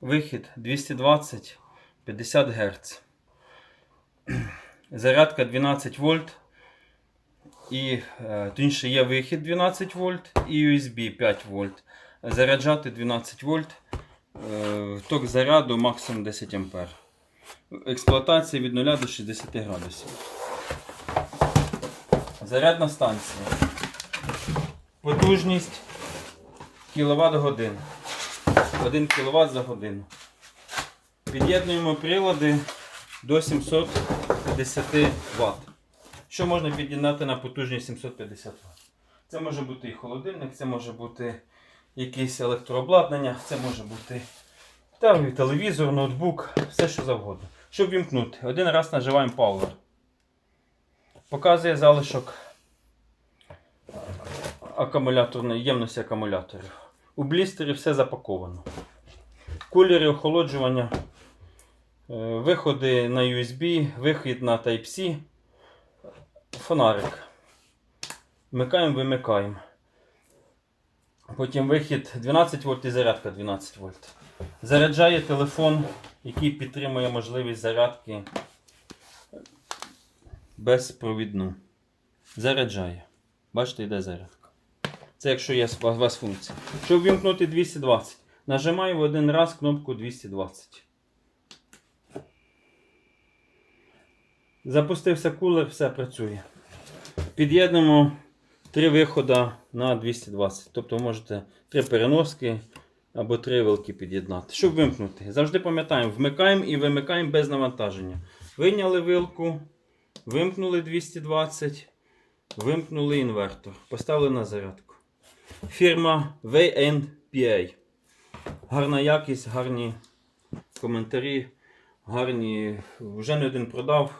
Вихід 220 50 Гц. Зарядка 12 вольт. І е, точніше є вихід 12 вольт і USB 5 вольт. Заряджати 12 вольт. Е, ток заряду максимум 10 ампер. Експлуатація від 0 до 60 градусів. Зарядна станція. Потужність кВт годин. 1 кВт за годину. Під'єднуємо прилади до 750 Вт. Що можна під'єднати на потужність 750 Вт? Це може бути і холодильник, це може бути якесь електрообладнання, це може бути та, і телевізор, ноутбук, все що завгодно. Щоб вімкнути, один раз нажимаємо Power. Показує залишок акумуляторної ємності акумуляторів. У блістері все запаковано. Кулери охолоджування, е, виходи на USB, вихід на Type-C, фонарик. Вмикаємо, вимикаємо. Потім вихід 12 вольт і зарядка 12 вольт. Заряджає телефон, який підтримує можливість зарядки безпровідну. Заряджає. Бачите, йде зарядка. Це якщо є у вас функція. Щоб вімкнути 220, нажимаю в один раз кнопку 220. Запустився кулер, все працює. Під'єднуємо три виходи на 220. Тобто можете три переноски або три вилки під'єднати. Щоб вимкнути. Завжди пам'ятаємо, вмикаємо і вимикаємо без навантаження. Вийняли вилку, вимкнули 220, вимкнули інвертор. Поставили на зарядку. Фірма VNPA. Гарна якість, гарні коментарі, гарні. Вже не один продав.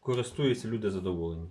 Користуються люди задоволені.